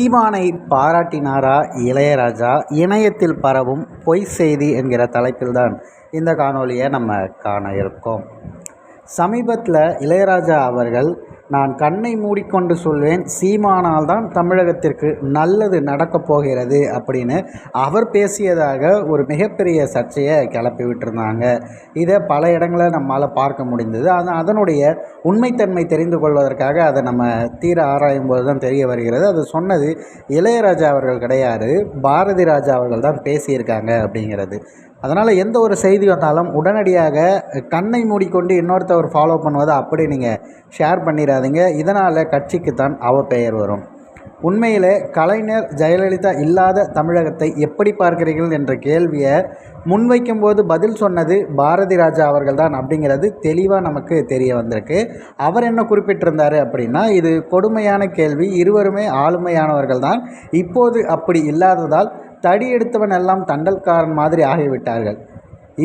சீமானை பாராட்டினாரா இளையராஜா? இணையத்தில் பரவும் பொய் செய்தி என்கிற தலைப்பில்தான் இந்த காணொளியை நம்ம காண இருக்கோம். சமீபத்தில் இளையராஜா அவர்கள் நான் கண்ணை மூடிக்கொண்டு சொல்வேன் சீமானால் தான் தமிழகத்திற்கு நல்லது நடக்கப் போகிறது அப்படின்னு அவர் பேசியதாக ஒரு மிகப்பெரிய சர்ச்சையை கிளப்பி விட்டுருந்தாங்க. இதை பல இடங்களில் நம்மால் பார்க்க முடிந்தது. அது அதனுடைய உண்மைத்தன்மை தெரிந்து கொள்வதற்காக அதை நம்ம தீர ஆராயும் போது தான் தெரிய வருகிறது. அது சொன்னது இளையராஜா அவர்கள் கிடையாது பாரதி ராஜா அவர்கள் தான் பேசியிருக்காங்க அப்படிங்கிறது. அதனால் எந்த ஒரு செய்தி வந்தாலும் உடனடியாக கண்ணை மூடிக்கொண்டு இன்னொருத்தவர் ஃபாலோ பண்ணுவதை அப்படி நீங்கள் ஷேர் பண்ணிடாதீங்க இதனால் கட்சிக்கு தான் பெயர் வரும். உண்மையிலே கலைஞர் ஜெயலலிதா இல்லாத தமிழகத்தை எப்படி பார்க்கிறீர்கள் என்ற கேள்வியை முன்வைக்கும் போது பதில் சொன்னது பாரதி ராஜா அவர்கள் தான் அப்படிங்கிறது தெளிவாக நமக்கு தெரிய வந்திருக்கு. அவர் என்ன குறிப்பிட்டிருந்தார் அப்படின்னா இது கொடுமையான கேள்வி. இருவருமே ஆளுமையானவர்கள் தான் இப்போது அப்படி இல்லாததால் தடி எடுத்தவன் எல்லாம் தண்டல்காரன் மாதிரி ஆகிவிட்டார்கள்.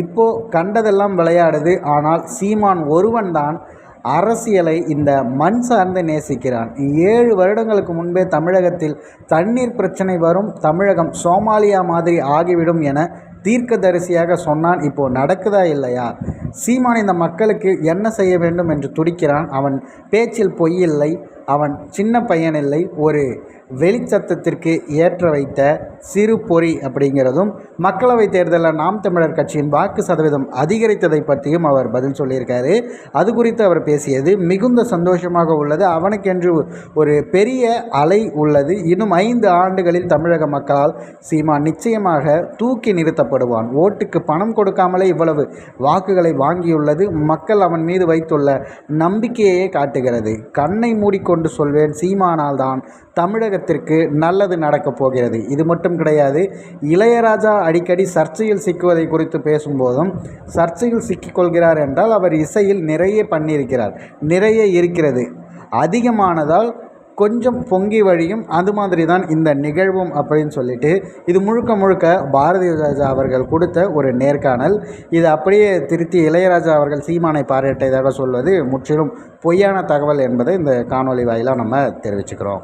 இப்போ கண்டதெல்லாம் விளையாடுது. ஆனால் சீமான் ஒருவன் தான் அரசியலை இந்த மண் சார்ந்து நேசிக்கிறான். ஏழு வருடங்களுக்கு முன்பே தமிழகத்தில் தண்ணீர் பிரச்சனை வரும் தமிழகம் சோமாலியா மாதிரி ஆகிவிடும் என தீர்க்கதரிசியாக சொன்னான். இப்போ நடக்குதா இல்லையா? சீமான் இந்த மக்களுக்கு என்ன செய்ய வேண்டும் என்று துடிக்கிறான். அவன் பேச்சில் பொய்யில்லை அவன் சின்ன பையனில்லை ஒரு வெளிச்சத்தத்திற்கு ஏற்ற வைத்த சிறு பொறி அப்படிங்கிறதும் மக்களவைத் தேர்தலில் நாம் தமிழர் கட்சியின் வாக்கு சதவீதம் அதிகரித்ததை பற்றியும் அவர் பதில் சொல்லியிருக்காரு. அது குறித்து அவர் பேசியது மிகுந்த சந்தோஷமாக உள்ளது. அவனுக்கென்று ஒரு பெரிய அலை உள்ளது. இன்னும் ஐந்து ஆண்டுகளில் தமிழக மக்களால் சீமா நிச்சயமாக தூக்கி நிறுத்தப்படுவான். ஓட்டுக்கு பணம் கொடுக்காமலே இவ்வளவு வாக்குகளை வாங்கியுள்ளது. மக்கள் அவன் மீது வைத்துள்ள நம்பிக்கையே காட்டுகிறது. கண்ணை மூடிக்கொண்டு சொல்வேன் சீமானால் தான் தமிழகத்திற்கு நல்லது நடக்கப் போகிறது. இது மட்டும் கிடையாது இளையராஜா அடிக்கடி சர்ச்சையில் சிக்குவதை குறித்து பேசும்போதும் சர்ச்சையில் சிக்கிக்கொள்கிறார் என்றால் அவர் இசையில் நிறைய பண்ணியிருக்கிறார். நிறைய இருக்கிறது. அதிகமானதால் கொஞ்சம் பொங்கி வழியும் அது மாதிரி தான் இந்த நிகழ்வும் அப்படின்னு சொல்லிட்டு இது முழுக்க முழுக்க பாரதி ராஜா அவர்கள் கொடுத்த ஒரு நேர்காணல். இது அப்படியே திருத்தி இளையராஜா அவர்கள் சீமானை பாராட்டியதாக சொல்வது முற்றிலும் பொய்யான தகவல் என்பதை இந்த காணொலி வாயிலாக நம்ம தெரிவிச்சுக்கிறோம்.